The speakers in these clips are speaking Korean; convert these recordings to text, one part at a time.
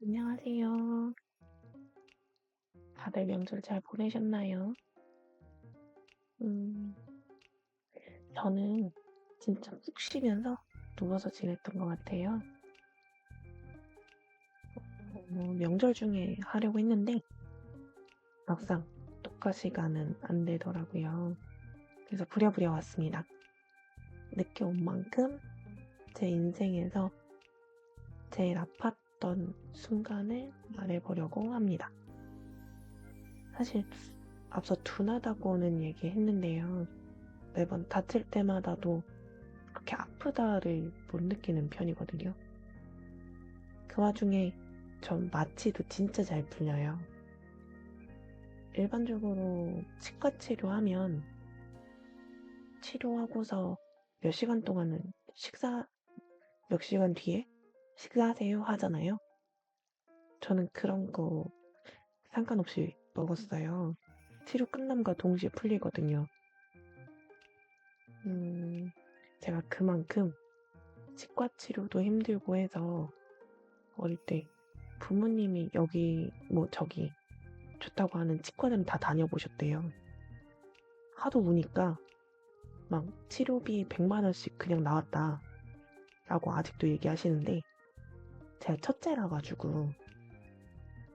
안녕하세요. 다들 명절 잘 보내셨나요? 음, 저는 진짜 푹 쉬면서 누워서 지냈던 것 같아요. 어, 명절 중에 하려고 했는데 막상 녹화 시간은 안 되더라고요. 그래서 부랴부랴 왔습니다. 늦게 온 만큼 제 인생에서 제일 아팠던 순간을 말해보려고 합니다. 사실 앞서 둔하다고는 얘기했는데요. 매번 다칠 때마다도 그렇게 아프다를 못 느끼는 편이거든요. 그 와중에 전 마취도 진짜 잘 풀려요. 일반적으로 치과 치료하면 치료하고서 몇 시간 동안은 식사, 몇 시간 뒤에 식사하세요 하잖아요. 저는 그런 거 상관없이 먹었어요. 치료 끝남과 동시에 풀리거든요. 음, 제가 그만큼 치과 치료도 힘들고 해서 어릴 때 부모님이 여기 뭐 저기 좋다고 하는 치과는 다 다녀보셨대요. 하도 우니까 막 치료비 100만 원씩 그냥 나왔다 라고 아직도 얘기하시는데 제가 첫째라 가지고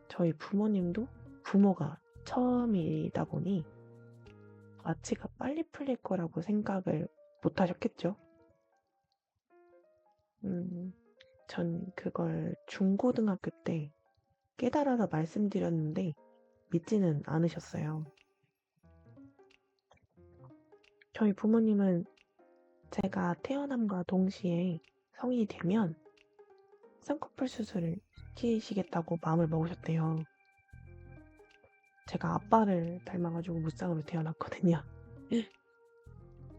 저희 부모님도 부모가 처음이다 보니 마취가 빨리 풀릴 거라고 생각을 못 하셨겠죠. 음, 전 그걸 중고등학교 때 깨달아서 말씀드렸는데 믿지는 않으셨어요. 저희 부모님은 제가 태어남과 동시에 성인이 되면 쌍꺼풀 수술을 시키시겠다고 마음을 먹으셨대요. 제가 아빠를 닮아가지고 무쌍으로 태어났거든요.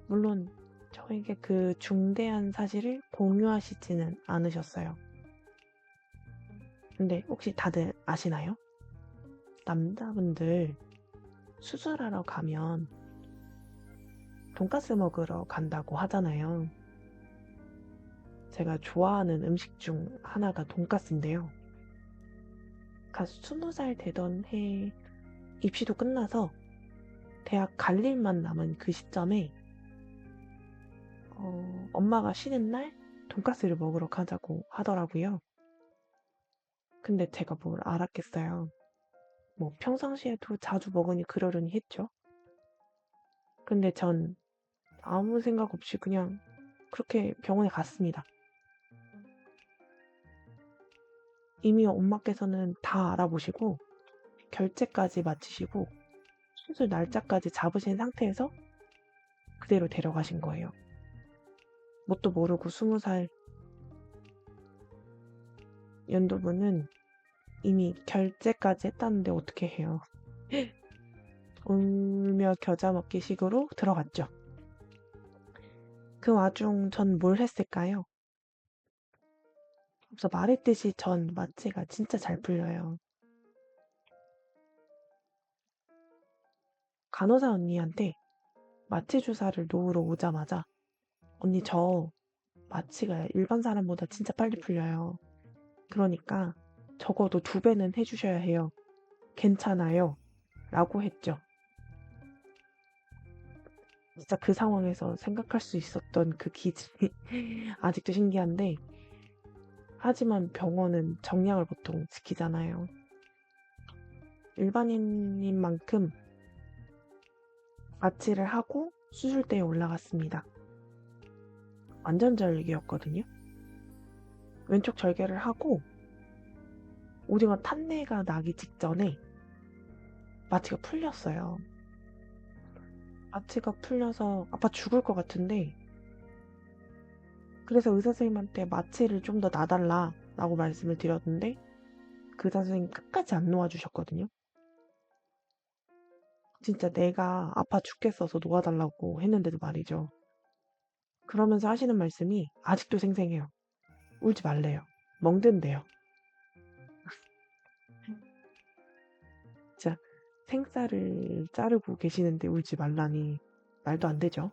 물론 저에게 그 중대한 사실을 공유하시지는 않으셨어요. 근데 혹시 다들 아시나요? 남자분들 수술하러 가면 돈가스 먹으러 간다고 하잖아요. 제가 좋아하는 음식 중 하나가 돈가스인데요. 갓 스무 살 되던 해 입시도 끝나서 대학 갈 일만 남은 그 시점에 어, 엄마가 쉬는 날 돈가스를 먹으러 가자고 하더라고요. 근데 제가 뭘 알았겠어요. 뭐 평상시에도 자주 먹으니 그러려니 했죠. 근데 전 아무 생각 없이 그냥 그렇게 병원에 갔습니다. 이미 엄마께서는 다 알아보시고 결제까지 마치시고 수술 날짜까지 잡으신 상태에서 그대로 데려가신 거예요. 뭣도 모르고 스무 살 연도분은 이미 결제까지 했다는데 어떻게 해요? 울며 겨자 먹기 식으로 들어갔죠. 그 와중 전 뭘 했을까요? 앞서 말했듯이 전 마취가 진짜 잘 풀려요. 간호사 언니한테 마취 주사를 놓으러 오자마자 언니 저 마취가 일반 사람보다 진짜 빨리 풀려요. 그러니까 적어도 두 배는 해주셔야 해요. 괜찮아요. 라고 했죠. 진짜 그 상황에서 생각할 수 있었던 그 기질이 아직도 신기한데 하지만 병원은 정량을 보통 지키잖아요. 일반인인 만큼 마취를 하고 수술대에 올라갔습니다. 완전 절개였거든요. 왼쪽 절개를 하고 오징어 탄내가 나기 직전에 마취가 풀렸어요. 마취가 풀려서 아빠 죽을 것 같은데 그래서 의사 선생님한테 마취를 좀 더 놔달라 라고 말씀을 드렸는데 그 의사 선생님 끝까지 안 놓아주셨거든요. 진짜 내가 아파 죽겠어서 놓아달라고 했는데도 말이죠. 그러면서 하시는 말씀이 아직도 생생해요. 울지 말래요. 멍든대요. 진짜 생쌀을 자르고 계시는데 울지 말라니 말도 안 되죠.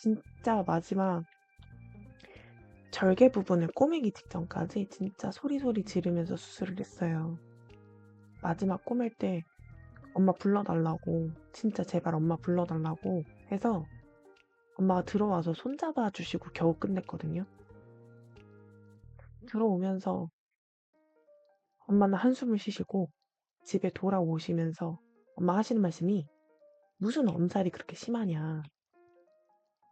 진짜 마지막 절개 부분을 꼬매기 직전까지 진짜 소리소리 지르면서 수술을 했어요. 마지막 꼬맬 때 엄마 불러달라고, 진짜 제발 엄마 불러달라고 해서 엄마가 들어와서 손잡아 주시고 겨우 끝냈거든요. 들어오면서 엄마는 한숨을 쉬시고 집에 돌아오시면서 엄마 하시는 말씀이 무슨 엄살이 그렇게 심하냐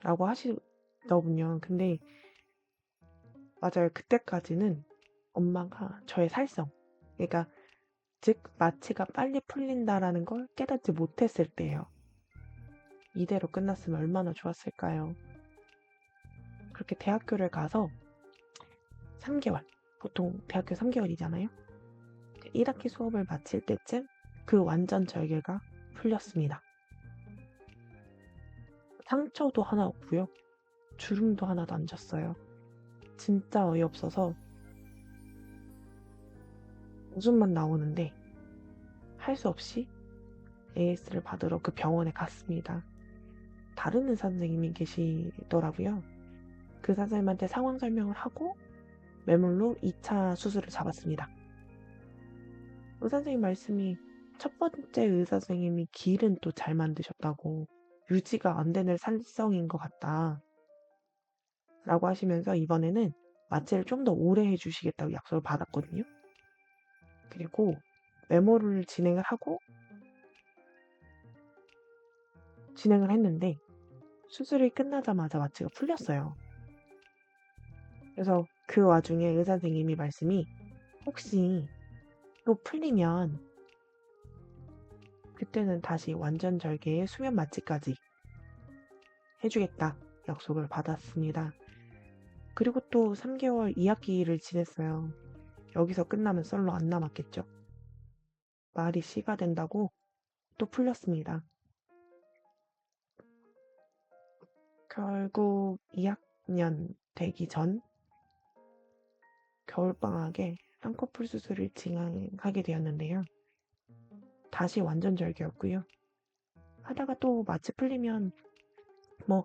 라고 하시더군요. 근데 맞아요. 그때까지는 엄마가 저의 살성, 그러니까 즉 마취가 빨리 풀린다라는 걸 깨닫지 못했을 때예요. 이대로 끝났으면 얼마나 좋았을까요? 그렇게 대학교를 가서 3개월, 보통 대학교 3개월이잖아요. 1학기 수업을 마칠 때쯤 그 완전 절개가 풀렸습니다. 상처도 하나 없고요. 주름도 하나도 안 졌어요. 진짜 어이없어서 웃음만 나오는데 할 수 없이 AS를 받으러 그 병원에 갔습니다. 다른 의사 선생님이 계시더라고요. 그 선생님한테 상황 설명을 하고 매물로 2차 수술을 잡았습니다. 의사 선생님 말씀이 첫 번째 의사 선생님이 길은 또 잘 만드셨다고 유지가 안 되는 살성인 것 같다. 라고 하시면서 이번에는 마취를 좀 더 오래 해주시겠다고 약속을 받았거든요. 그리고 메모를 진행을 하고 진행을 했는데 수술이 끝나자마자 마취가 풀렸어요. 그래서 그 와중에 의사 선생님이 말씀이 혹시 또 풀리면 그때는 다시 완전 절개의 수면 마취까지 해주겠다 약속을 받았습니다. 그리고 또 3개월 2학기를 지냈어요. 여기서 끝나면 썰로 안 남았겠죠. 말이 씨가 된다고 또 풀렸습니다. 결국 2학년 되기 전 겨울방학에 쌍꺼풀 수술을 진행하게 되었는데요. 다시 완전 절개였고요. 하다가 또 마취 풀리면 뭐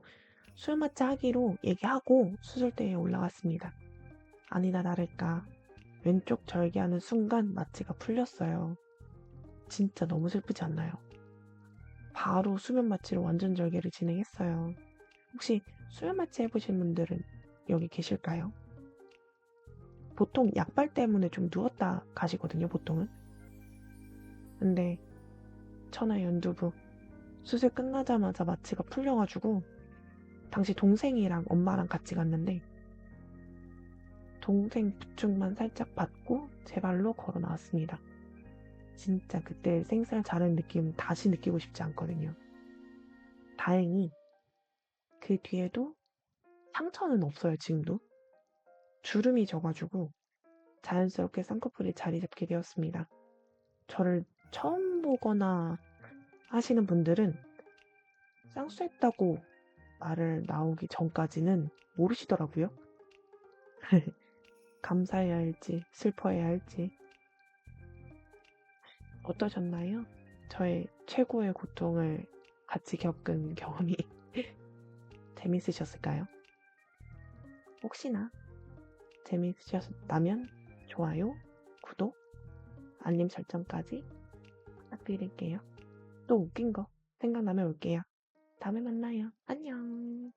수술 마취 하기로 얘기하고 수술대에 올라갔습니다. 아니나 다를까 왼쪽 절개하는 순간 마취가 풀렸어요. 진짜 너무 슬프지 않나요? 바로 수면 마취로 완전 절개를 진행했어요. 혹시 수면 마취 해보신 분들은 여기 계실까요? 보통 약발 때문에 좀 누웠다 가시거든요, 보통은. 근데 천하 연두부 수술 끝나자마자 마취가 풀려가지고 당시 동생이랑 엄마랑 같이 갔는데 동생 부축만 살짝 받고 제 발로 걸어 나왔습니다. 진짜 그때 생살 자른 느낌 다시 느끼고 싶지 않거든요. 다행히 그 뒤에도 상처는 없어요, 지금도. 주름이 져가지고 자연스럽게 쌍꺼풀이 자리 잡게 되었습니다. 저를 처음 보거나 하시는 분들은 쌍수했다고 말을 나오기 전까지는 모르시더라고요. 감사해야 할지 슬퍼해야 할지 어떠셨나요? 저의 최고의 고통을 같이 겪은 경험이 재밌으셨을까요? 혹시나 재밌으셨다면 좋아요, 구독, 알림 설정까지 부탁드릴게요. 또 웃긴 거 생각나면 올게요. 다음에 만나요. 안녕.